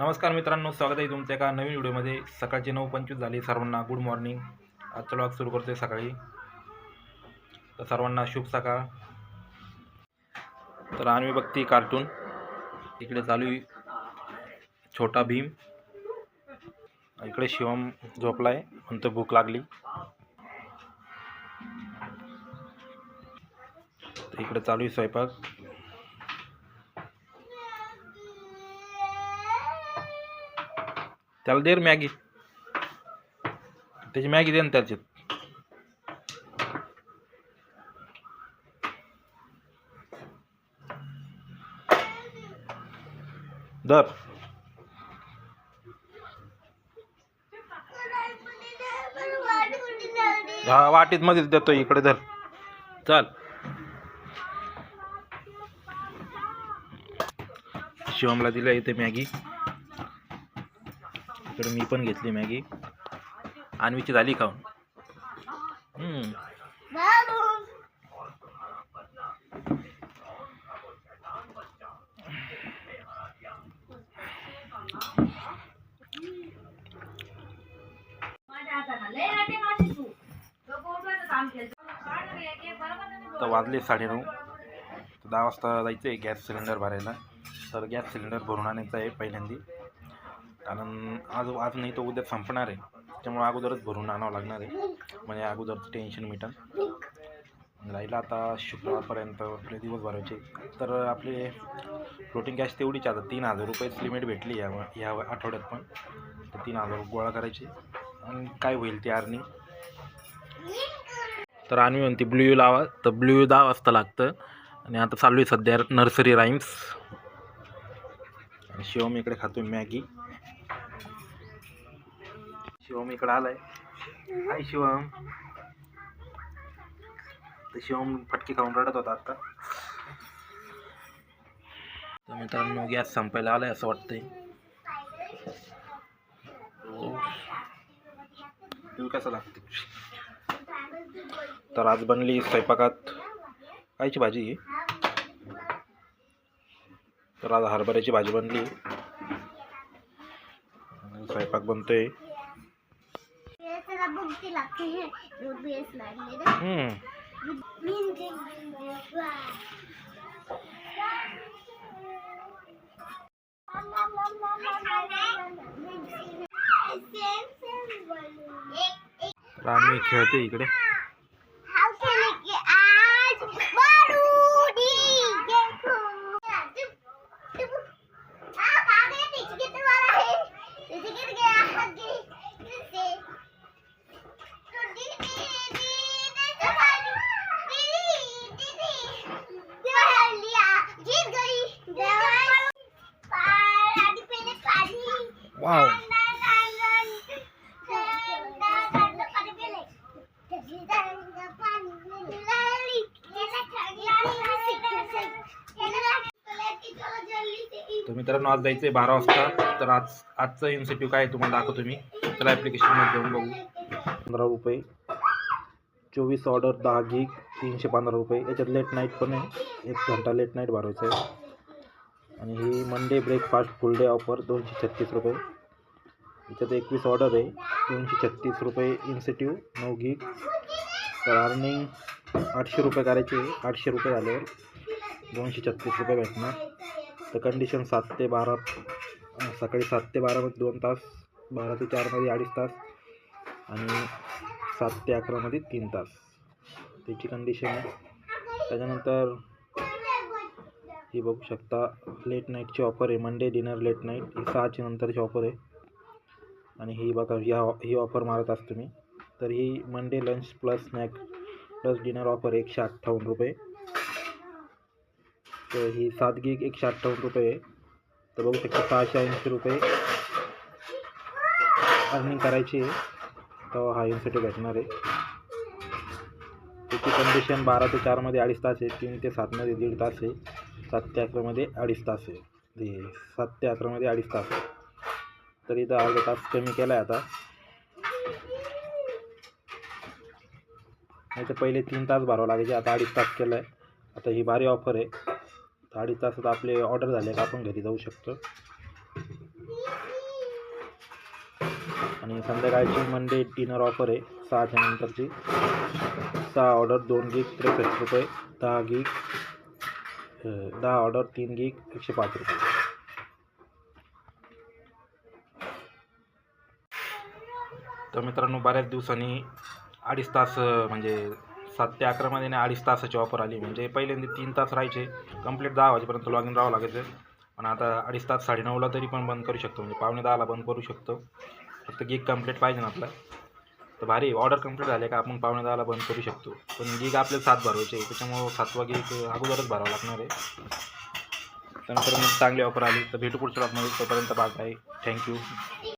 नमस्कार मित्रांनो स्वागत आहे तुमच्या एका नवीन व्हिडिओमध्ये. सकाळचे नऊ पंचवीस झाले. सर्वांना गुड मॉर्निंग आजचा ब्लॉग सुरू करतोय सकाळी. तर सर्वांना शुभ सकाळ. तर आम्ही बघते कार्टून इकडे चालू आहे. छोटा भीम. इकडे शिवम झोपलाय. म्हणतो भूक लागली. तर इकडे चालू आहे स्वयंपाक. त्याला दे मॅगी. त्याची मॅगी दे ना त्याच्यात. दर हा वाटीत मध्येच देतो इकडे धर. चल. शिवमला दिलं इथे मॅगी. इकडे मी पण घेतली मॅगी. आणवीची झाली खाऊन. तर वाजले साडेनऊ. नऊ दहा वाजता जायचं आहे गॅस सिलेंडर भरायला. तर गॅस सिलेंडर भरून आणायचं आहे पहिल्यांदी. कारण आज आज नाही तर उद्या संपणार आहे. त्यामुळे अगोदरच भरून आणावं लागणार आहे. म्हणजे अगोदरचं टेन्शन मिटन. राहिलं आता शुक्रवारपर्यंत आपले दिवस भरायचे तर आपले फ्लोटिंग गॅस तेवढीच आता तीन हजार रुपयेच लिमिट भेटली या या आठवड्यात पण. तर तीन हजार गोळा करायचे. आणि काय होईल ती अर्निंग तर आम्ही म्हणते ब्ल्यू यू लावा. तर ब्ल्यू यू दहा वाजता लागतं. आणि आता चालू आहे सध्या नर्सरी राईम्स आणि शिवम इकडे खातो मॅगी. शिवम इकडे आलाय. हाय शिवम. तर शिवम फटके खाऊन रडत होता आता. तर मित्रांनो गॅस संपायला आलाय असं वाटतंय. तुला कसं लागते? तर आज बनली स्वयंपाकात कायची भाजी? तर आज हरभऱ्याची भाजी बनली. स्वयंपाक बनतोय. हम्म. तर आम्ही खेळते इकडे वाव तर मित्रांनो आज जायचं आहे बारा वाजता. तर आज आजचं इन्सेटिव्ह काय आहे तुम्हाला दाखवतो मी. त्याला ॲप्लिकेशनमध्ये जाऊन बघू. पंधरा रुपये. चोवीस ऑर्डर दहा गिग तीनशे पंधरा रुपये. याच्यात लेट नाईट पण आहे. एक घंटा लेट नाईट भरायचं आहे. आणि ही Monday breakfast full day offer दोनशे छत्तीस रुपये. याच्यात एकवीस ऑर्डर आहे दोनशे छत्तीस रुपये इन्सेटिव्ह नऊ गिग तर अर्निंग आठशे रुपये करायचे आठशे रुपये झाल्यावर दोनशे छत्तीस रुपये भेटणार. तर कंडिशन सात ते बारा सकाळी सात ते बारामध्ये दोन तास बारा ते चारमध्ये अडीच तास आणि सात ते अकरामध्ये तीन तास. त्याची कंडिशन आहे. त्याच्यानंतर ही बघू शकता. लेट नाईटची ऑफर आहे. मंडे डिनर लेट नाईट ही सहाची नंतरची ऑफर आहे. आणि ही बघा या ही ऑफर मारत असतो मी तर ही Monday lunch plus snack plus dinner offer एकशे अठ्ठावन्न रुपये. तर ही सात गिग एकशे अठ्ठावन्न रुपये आहे. तर बघू शकता सहाशे ऐंशी रुपये अर्निंग करायची आहे. तर हा इन्सेटिव्ह भेटणार आहे. त्याची कंडिशन बारा ते चारमध्ये अडीच तास आहे. तीन ते सातमध्ये दीड तास आहे. सात ते अकरामध्ये अडीच तास आहे. ते सात ते अकरामध्ये अडीच तास आहे. तर इथं अर्धा तास कमी केला आहे आता. नाही तर पहिले तीन तास भरावं लागायचे. आता अडीच तास केलं आहे आता ही भारी ऑफर आहे. तर अडीच तासात आपले ऑर्डर झाले का आपण घरी जाऊ शकतो. आणि संध्याकाळची मंडे डिनर ऑफर आहे. सहाच्या नंतरची. सहा ऑर्डर दोन गीक त्रेसष्ट रुपये दहा गीक दहा ऑर्डर तीन गिग एकशे पाच रुपये. तर मित्रांनो बऱ्याच दिवसांनी अडीच तास म्हणजे सात ते अकरामध्ये महिने अडीच तासाची ऑफर आली. म्हणजे पहिल्यांदा तीन तास राहायचे कंप्लीट दहा वाजेपर्यंत लॉग इन राहावं लागायचं. पण आता अडीच तास साडेनऊला तरी पण बंद करू शकतो. म्हणजे पावणे दहाला बंद करू शकतो. फक्त गीक कंप्लीट पाहिजे ना आपला. तर भारी ऑर्डर कंप्लीट झाले का आपण पावणे दहाला बंद करू शकतो. पण गिग आपल्याला सात भरवायचे आहे. त्याच्यामुळं सातवा गिग अगोदरच भरावं लागणार आहे. त्यानंतर मग चांगली ऑफर आली. तर भेटू पुढच्या ब्लॉगमध्ये तोपर्यंत बाय बाय थँक्यू